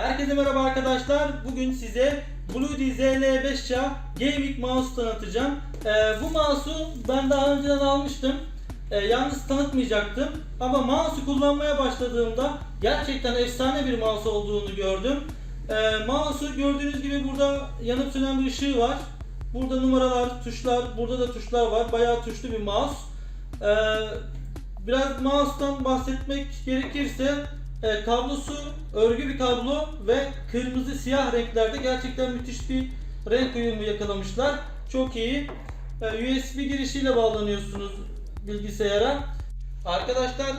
Herkese merhaba arkadaşlar. Bugün size Bluedy ZL5 Gaming Mouse tanıtacağım. Ee, bu mouse'u ben daha önceden almıştım. Ee, yalnız tanıtmayacaktım. Ama mouse'u kullanmaya başladığımda gerçekten efsane bir mouse olduğunu gördüm. Ee, mouse'u gördüğünüz gibi burada yanıp sönen bir ışığı var. Burada numaralar, tuşlar, burada da tuşlar var. Bayağı tuşlu bir mouse. Ee, biraz mouse'tan bahsetmek gerekirse e, kablosu örgü bir kablo ve kırmızı siyah renklerde gerçekten müthiş bir renk uyumu yakalamışlar. Çok iyi. E, USB girişiyle bağlanıyorsunuz bilgisayara. Arkadaşlar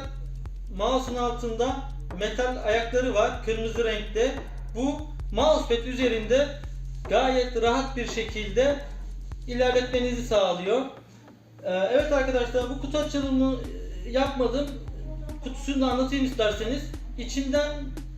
mouse'un altında metal ayakları var kırmızı renkte. Bu mousepad üzerinde gayet rahat bir şekilde ilerletmenizi sağlıyor. Ee, Evet arkadaşlar bu kutu açılımı yapmadım. Kutusunu da anlatayım isterseniz. İçinden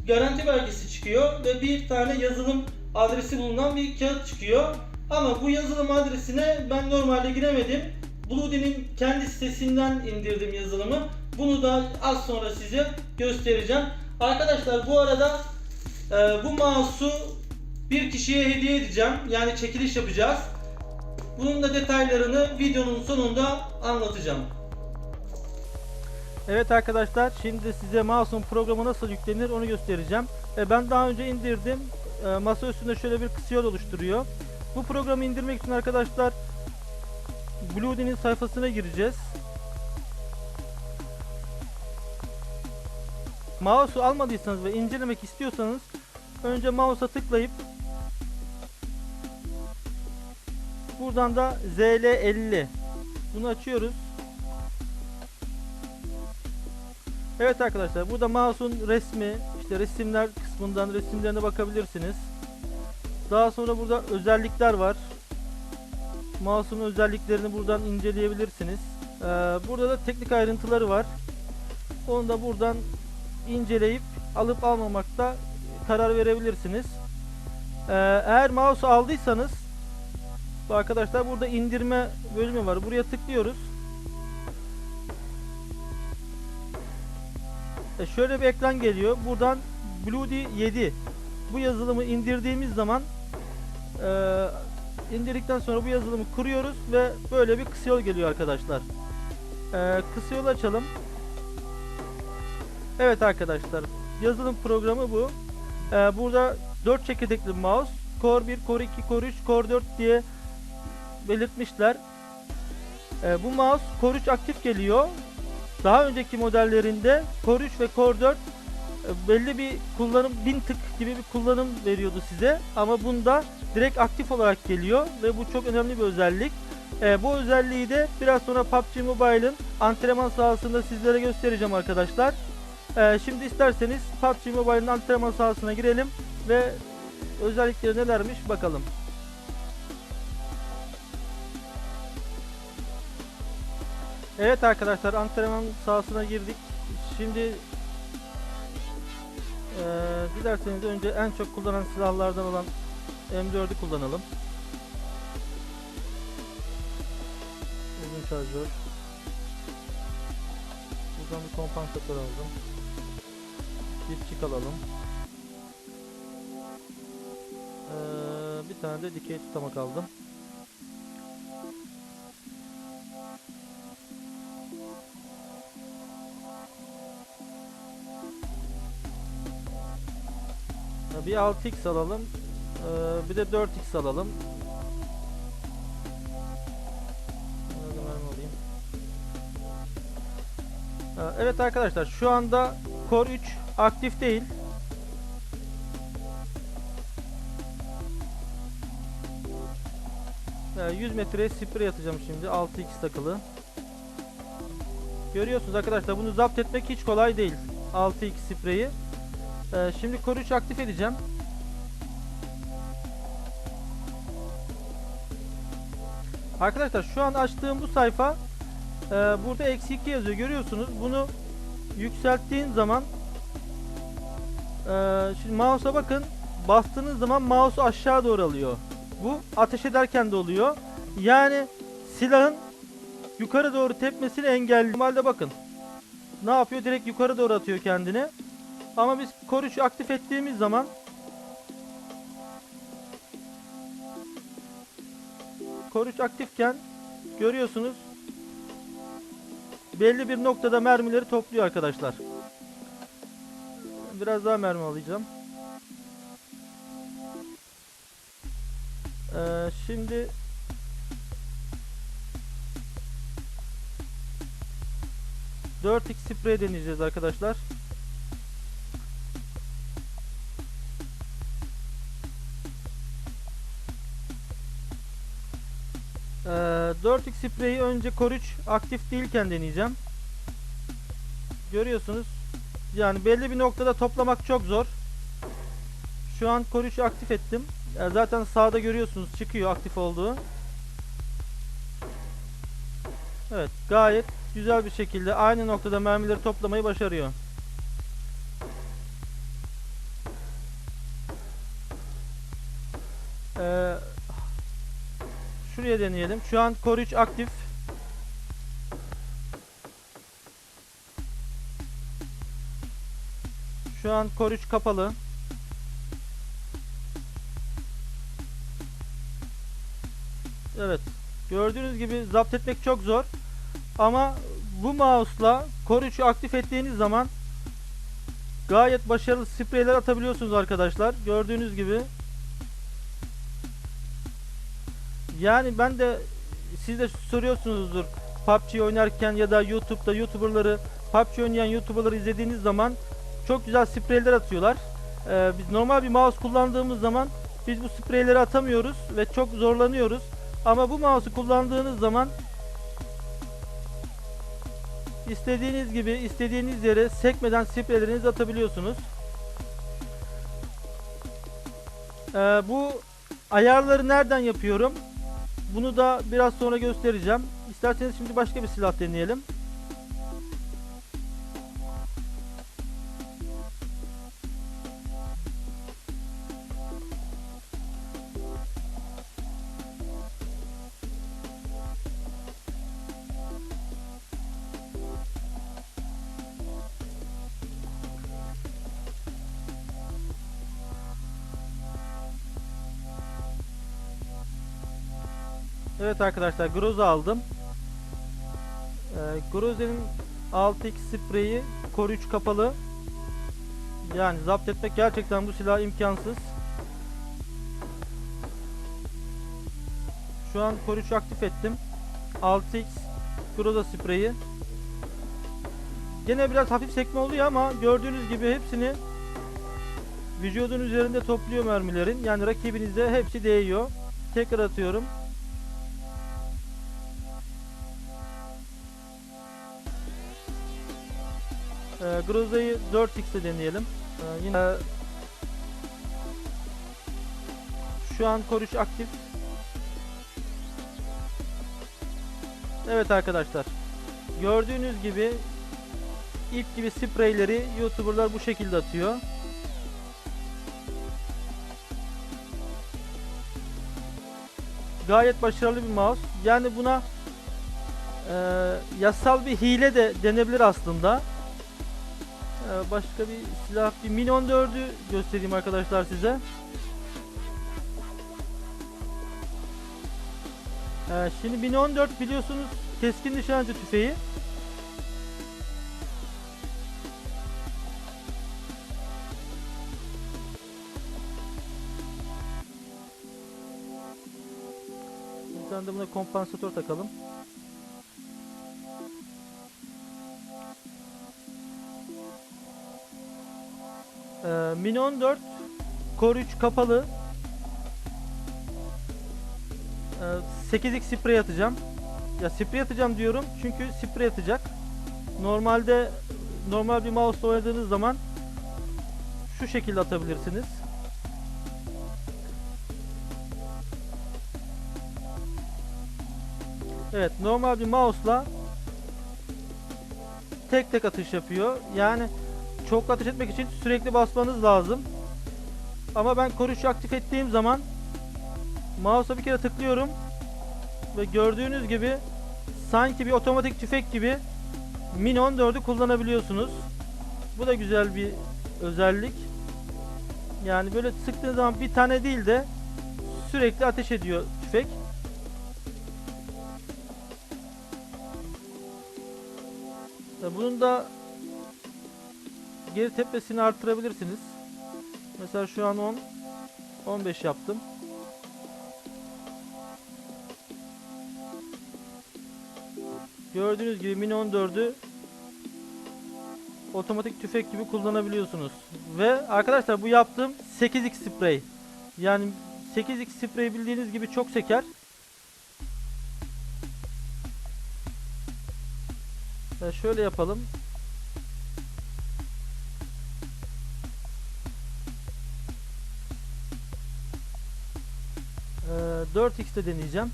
garanti belgesi çıkıyor ve bir tane yazılım adresi bulunan bir kağıt çıkıyor. Ama bu yazılım adresine ben normalde giremedim. Bluedy'nin kendi sitesinden indirdim yazılımı. Bunu da az sonra size göstereceğim. Arkadaşlar bu arada e, bu mouse'u bir kişiye hediye edeceğim. Yani çekiliş yapacağız. Bunun da detaylarını videonun sonunda anlatacağım. Evet arkadaşlar şimdi size mouse'un programı nasıl yüklenir onu göstereceğim. E, ben daha önce indirdim. E, masa üstünde şöyle bir kısa yol oluşturuyor. Bu programı indirmek için arkadaşlar Bluedy'nin sayfasına gireceğiz. Mouse'u almadıysanız ve incelemek istiyorsanız önce mouse'a tıklayıp buradan da ZL50 bunu açıyoruz. Evet arkadaşlar burada mouse'un resmi işte resimler kısmından resimlerine bakabilirsiniz. Daha sonra burada özellikler var. Mouse'un özelliklerini buradan inceleyebilirsiniz. Ee, burada da teknik ayrıntıları var. Onu da buradan inceleyip alıp almamakta karar verebilirsiniz. Ee, eğer mouse aldıysanız arkadaşlar burada indirme bölümü var. Buraya tıklıyoruz. E şöyle bir ekran geliyor. Buradan Bloody 7 bu yazılımı indirdiğimiz zaman e, indirdikten sonra bu yazılımı kuruyoruz ve böyle bir kısa yol geliyor arkadaşlar. E, kısa yol açalım. Evet arkadaşlar yazılım programı bu. E, burada 4 çekirdekli mouse Core 1, Core 2, Core 3, Core 4 diye belirtmişler. E, bu mouse Core 3 aktif geliyor. Daha önceki modellerinde Core 3 ve Core 4 e, belli bir kullanım 1000 tık gibi bir kullanım veriyordu size ama bunda direkt aktif olarak geliyor ve bu çok önemli bir özellik. E, bu özelliği de biraz sonra PUBG Mobile'ın antrenman sahasında sizlere göstereceğim arkadaşlar. E, şimdi isterseniz PUBG Mobile'ın antrenman sahasına girelim ve özellikleri nelermiş bakalım. Evet arkadaşlar antrenman sahasına girdik. Şimdi eee dilerseniz önce en çok kullanan silahlardan olan M4'ü kullanalım. Uzun şarjör. Buradan bir kompansatör aldım. Dipçik alalım. Eee, bir tane de dikey tutamak aldım. Bir 6x alalım. Ee, Bir de 4x alalım. Evet arkadaşlar şu anda Core 3 aktif değil. Ee, 100 metreye sprey atacağım şimdi 6x takılı. Görüyorsunuz arkadaşlar bunu zapt etmek hiç kolay değil. 6x spreyi. Ee, şimdi 3 aktif edeceğim. Arkadaşlar şu an açtığım bu sayfa e, burada eksi 2 yazıyor görüyorsunuz. Bunu yükselttiğin zaman e, şimdi mouse'a bakın bastığınız zaman mouse aşağı doğru alıyor. Bu ateş ederken de oluyor. Yani silahın yukarı doğru tepmesini engelliyor. Normalde bakın ne yapıyor? Direkt yukarı doğru atıyor kendini. Ama biz Core aktif ettiğimiz zaman Core aktifken görüyorsunuz belli bir noktada mermileri topluyor arkadaşlar. Biraz daha mermi alacağım. Ee, şimdi dört x sprey deneyeceğiz arkadaşlar. 4x spreyi önce koruyuç aktif değilken deneyeceğim. Görüyorsunuz. Yani belli bir noktada toplamak çok zor. Şu an koruyucu aktif ettim. Ya zaten sağda görüyorsunuz çıkıyor aktif olduğu. Evet gayet güzel bir şekilde aynı noktada mermileri toplamayı başarıyor. Şuraya deneyelim. Şu an koruyucu aktif. Şu an koruyucu kapalı. Evet. Gördüğünüz gibi zapt etmek çok zor. Ama bu mouse'la koruyucu aktif ettiğiniz zaman gayet başarılı spreyler atabiliyorsunuz arkadaşlar. Gördüğünüz gibi. Yani ben de siz de soruyorsunuzdur PUBG oynarken ya da YouTube'da YouTuber'ları PUBG oynayan YouTuber'ları izlediğiniz zaman çok güzel spreyler atıyorlar. Ee, biz normal bir mouse kullandığımız zaman biz bu spreyleri atamıyoruz ve çok zorlanıyoruz. Ama bu mouse'u kullandığınız zaman istediğiniz gibi istediğiniz yere sekmeden spreylerinizi atabiliyorsunuz. Ee, bu ayarları nereden yapıyorum? Bunu da biraz sonra göstereceğim. İsterseniz şimdi başka bir silah deneyelim. Evet arkadaşlar Groza aldım. Ee, Groza'nın 6x spreyi koruyucu kapalı. Yani zapt etmek gerçekten bu silah imkansız. Şu an koruyucu aktif ettim. 6x Groza spreyi. Gene biraz hafif sekme oluyor ama gördüğünüz gibi hepsini vücudun üzerinde topluyor mermilerin. Yani rakibinize hepsi değiyor. Tekrar atıyorum. Groza'yı 4x'e deneyelim. Ee, yine şu an koruş aktif. Evet arkadaşlar. Gördüğünüz gibi ip gibi spreyleri YouTuber'lar bu şekilde atıyor. Gayet başarılı bir mouse. Yani buna e, yasal bir hile de denebilir aslında. Ee, başka bir silah bir Mini 14'ü göstereyim arkadaşlar size. Ee, şimdi Mini 14 biliyorsunuz keskin nişancı tüfeği. Bir tane de buna kompansatör takalım. Ee, Mini 14 Core 3 kapalı. Ee, 8x sprey atacağım. Ya sprey atacağım diyorum çünkü sprey atacak. Normalde normal bir mouse oynadığınız zaman şu şekilde atabilirsiniz. Evet normal bir mouse'la tek tek atış yapıyor. Yani şokla ateş etmek için sürekli basmanız lazım. Ama ben koruyucu aktif ettiğim zaman mouse'a bir kere tıklıyorum ve gördüğünüz gibi sanki bir otomatik tüfek gibi Min 14'ü kullanabiliyorsunuz. Bu da güzel bir özellik. Yani böyle sıktığınız zaman bir tane değil de sürekli ateş ediyor tüfek. E, bunun da geri tepesini artırabilirsiniz. Mesela şu an 10 15 yaptım. Gördüğünüz gibi Mini 14'ü otomatik tüfek gibi kullanabiliyorsunuz. Ve arkadaşlar bu yaptığım 8x sprey. Yani 8x sprey bildiğiniz gibi çok seker. Ya şöyle yapalım. Ee, 4x'te deneyeceğim.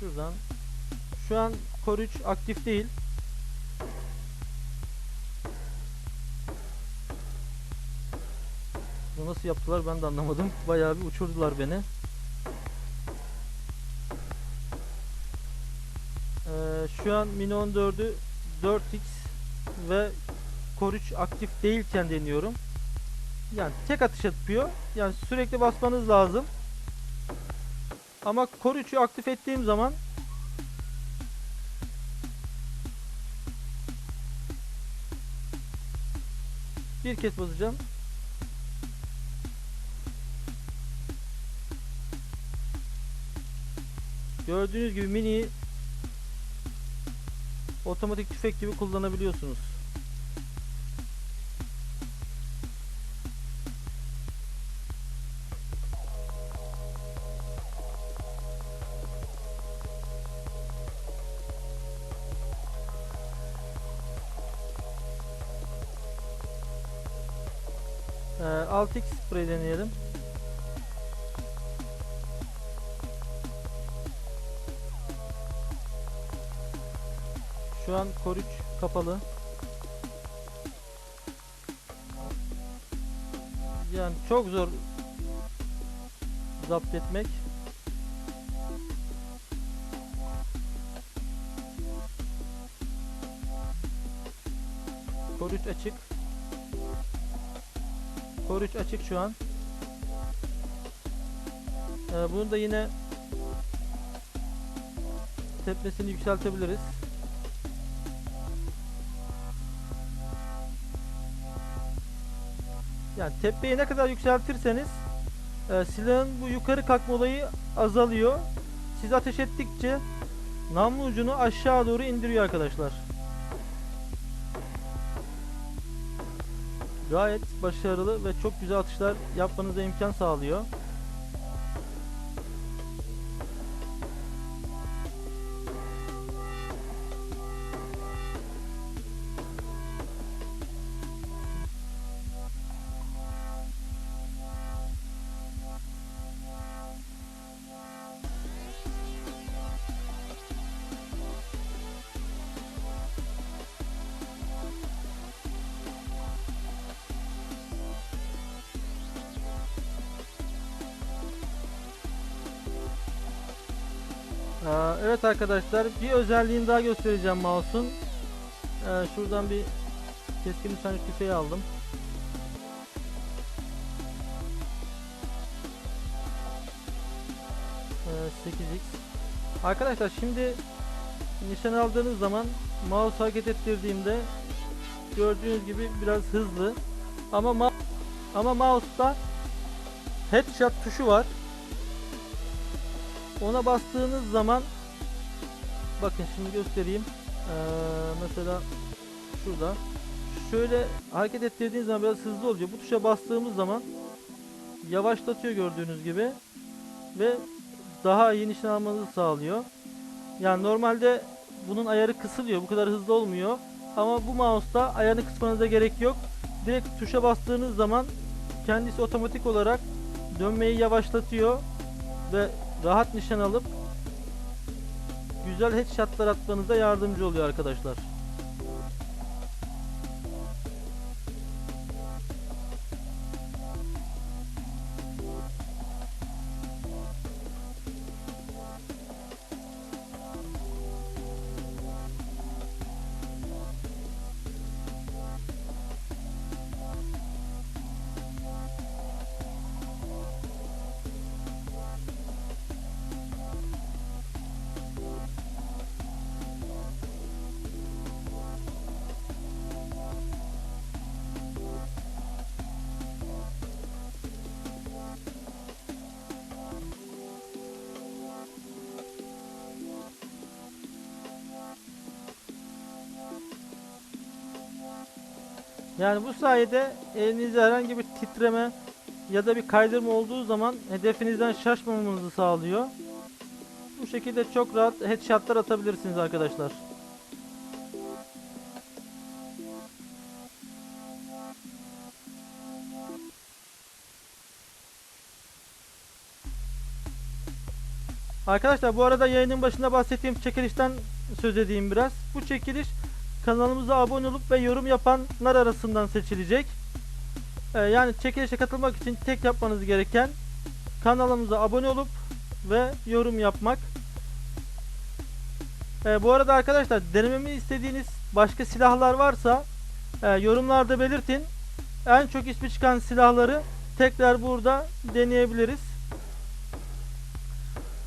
Şuradan. Şu an Core 3 aktif değil. Bunu nasıl yaptılar ben de anlamadım. Bayağı bir uçurdular beni. Ee, şu an Mini 14'ü 4x ve 3 aktif değilken deniyorum. Yani tek atış yapıyor. Yani sürekli basmanız lazım. Ama 3'ü aktif ettiğim zaman bir kez basacağım. Gördüğünüz gibi mini otomatik tüfek gibi kullanabiliyorsunuz. Ee, 6x sprey deneyelim. Şu an 3 kapalı. Yani çok zor zapt etmek. 3 açık. 3 açık şu an. Ee, bunu da yine tepmesini yükseltebiliriz. Yani tepeyi ne kadar yükseltirseniz e, silahın bu yukarı kalkma olayı azalıyor. Siz ateş ettikçe namlu ucunu aşağı doğru indiriyor arkadaşlar. Gayet başarılı ve çok güzel atışlar yapmanıza imkan sağlıyor. Evet arkadaşlar bir özelliğini daha göstereceğim mouse'un. Ee, şuradan bir keskin nişancı tüfeği aldım. Ee, 8x. Arkadaşlar şimdi nişan aldığınız zaman mouse hareket ettirdiğimde gördüğünüz gibi biraz hızlı ama ma ama mouse'da headshot tuşu var. Ona bastığınız zaman bakın şimdi göstereyim. Ee, mesela şurada şöyle hareket ettirdiğiniz zaman biraz hızlı oluyor. Bu tuşa bastığımız zaman yavaşlatıyor gördüğünüz gibi ve daha iyi nişan almanızı sağlıyor. Yani normalde bunun ayarı kısılıyor. Bu kadar hızlı olmuyor. Ama bu mouse'da ayarını kısmanıza gerek yok. Direkt tuşa bastığınız zaman kendisi otomatik olarak dönmeyi yavaşlatıyor ve rahat nişan alıp güzel headshotlar atmanıza yardımcı oluyor arkadaşlar. Yani bu sayede elinizde herhangi bir titreme ya da bir kaydırma olduğu zaman hedefinizden şaşmamanızı sağlıyor. Bu şekilde çok rahat headshotlar atabilirsiniz arkadaşlar. Arkadaşlar bu arada yayının başında bahsettiğim çekilişten söz edeyim biraz. Bu çekiliş kanalımıza abone olup ve yorum yapanlar arasından seçilecek. Ee, yani çekilişe katılmak için tek yapmanız gereken kanalımıza abone olup ve yorum yapmak. Ee, bu arada arkadaşlar denememi istediğiniz başka silahlar varsa e, yorumlarda belirtin. En çok ismi çıkan silahları tekrar burada deneyebiliriz.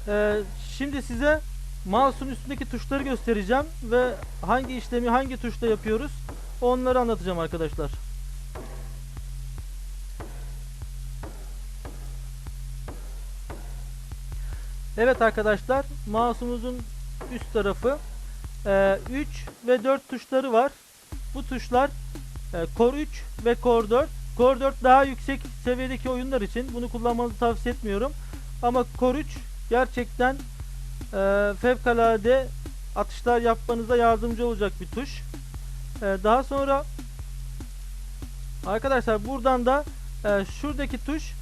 Ee, şimdi size mouse'un üstündeki tuşları göstereceğim ve hangi işlemi hangi tuşla yapıyoruz onları anlatacağım arkadaşlar. Evet arkadaşlar mouse'umuzun üst tarafı 3 ve 4 tuşları var. Bu tuşlar e, Core 3 ve Core 4. Core 4 daha yüksek seviyedeki oyunlar için bunu kullanmanızı tavsiye etmiyorum. Ama Core 3 gerçekten e, fevkalade atışlar yapmanıza yardımcı olacak bir tuş. E, daha sonra arkadaşlar buradan da e, şuradaki tuş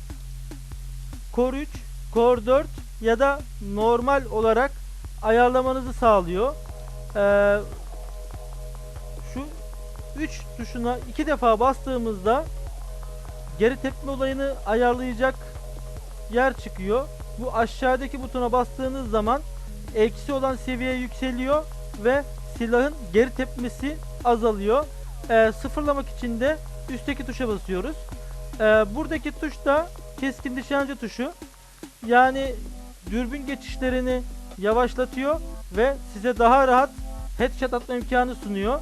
Core 3, Core 4 ya da normal olarak ayarlamanızı sağlıyor. E, şu 3 tuşuna iki defa bastığımızda geri tepme olayını ayarlayacak yer çıkıyor. Bu aşağıdaki butona bastığınız zaman eksi olan seviye yükseliyor ve silahın geri tepmesi azalıyor. Ee, sıfırlamak için de üstteki tuşa basıyoruz. Ee, buradaki tuş da keskin nişancı tuşu. Yani dürbün geçişlerini yavaşlatıyor ve size daha rahat headshot atma imkanı sunuyor.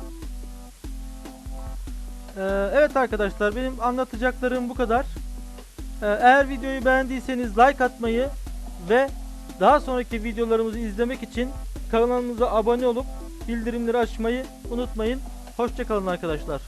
Ee, evet arkadaşlar benim anlatacaklarım bu kadar. Ee, Eğer videoyu beğendiyseniz like atmayı ve daha sonraki videolarımızı izlemek için kanalımıza abone olup bildirimleri açmayı unutmayın. Hoşçakalın arkadaşlar.